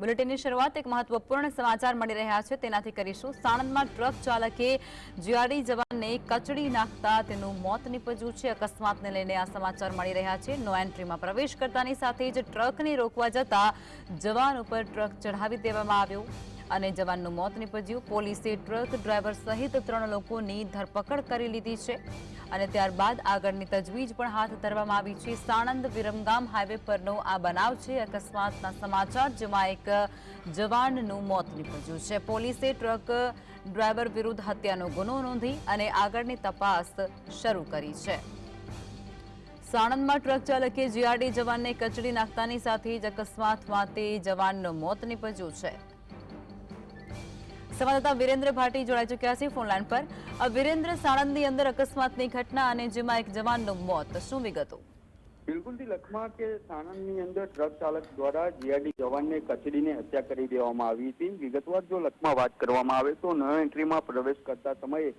બુલેટિનની શરૂઆત એક મહત્વપૂર્ણ સમાચાર મળી રહ્યા છે. તેનાથી કરીશું. સાણંદમાં ટ્રક ચાલકે જીઆરડી જવાનને કચડી નાખતા તેનું મોત નીપજ્યું છે. અકસ્માતને લઈને આ સમાચાર મળી રહ્યા છે. નો એન્ટ્રીમાં પ્રવેશ કરતાની સાથે જ ટ્રકને રોકવા જતા જવાન ઉપર ટ્રક ચઢાવી દેવામાં આવ્યો. અને જવાનનું મોત નીપજ્યું. પોલીસે ટ્રક ડ્રાઈવર સહિત ત્રણ લોકોની ધરપકડ કરી લીધી છે. અને ત્યારબાદ આગળની તજવીજ પણ હાથ ધરવામાં આવી છે. સાણંદ વિરમગામ હાઈવે પરનો આ બનાવ છે. અકસ્માતના સમાચાર, જેમાં એક જવાનનું મોત નીપજ્યું છે. પોલીસે ટ્રક ડ્રાઈવર વિરુદ્ધ હત્યાનો ગુનો નોંધી અને આગળની તપાસ શરૂ કરી છે. સાણંદમાં ટ્રક ચાલકે જીઆરડી જવાનને કચડી નાખતાની સાથે જ અકસ્માતમાં તે જવાનનું મોત નીપજ્યું છે. સંવાદદાતા વિરેન્દ્ર ભાટી જોડાઈ ચુક્યા છે ફોનલાઈન પર. વિરેન્દ્ર સાણંદની અંદર અકસ્માતની ઘટના અને જેમાં એક જવાનનું મોત. શું વિગતો? બિલકુલથી લખમા કે સાણંદની અંદર ટ્રક ચાલક દ્વારા જીઆરડી જવાનને કચડીને હત્યા કરી દેવામાં આવી હતી. વિગતવાર જો લખમાં વાત કરવામાં આવે તો નો એન્ટ્રીમાં પ્રવેશ કરતા સમયે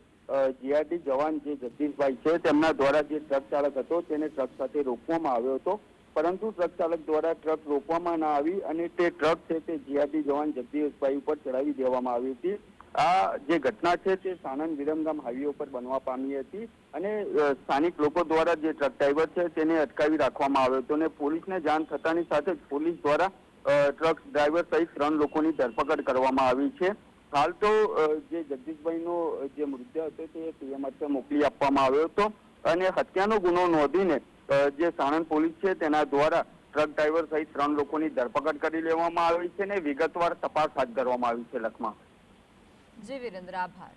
જીઆરડી જવાન જે જગદીશભાઈ છે, તેમના દ્વારા જે ટ્રક ચાલક હતો, તેને ટ્રક સાથે રોકવામાં આવ્યો હતો. પરંતુ ટ્રક ચાલક દ્વારા ટ્રક રોકવામાં ના આવી અને તે ટ્રક છે તે જીઆરડી જવાન જગદીશભાઈ ઉપર ચડાવી દેવામાં આવી હતી. આ જે ઘટના છે તે સાણંદ વિરમગામ હાઈવે ઉપર બનવા પામી હતી અને સ્થાનિક લોકો દ્વારા જે ટ્રક ડ્રાઈવર છે તેને અટકાવી રાખવામાં આવ્યો હતો અને પોલીસને જાણ થતાની સાથે જ પોલીસ દ્વારા ટ્રક ડ્રાઈવર સહિત ત્રણ લોકોની ધરપકડ કરવામાં આવી છે. હાલ તો જે જગદીશભાઈનો જે મૃત્યુ હતો તે પીએમ અર્થે મોકલી આપવામાં આવ્યો હતો અને હત્યાનો ગુનો નોંધીને જે સાણંદ પોલીસ છે, તેના દ્વારા ટ્રક ડ્રાઈવર સહિત ત્રણ લોકોની ધરપકડ કરી લેવામાં આવી છે અને વિગતવાર તપાસ હાથ ધરવામાં આવી છે લખમાં. જી, વિરેન્દ્ર, આભાર.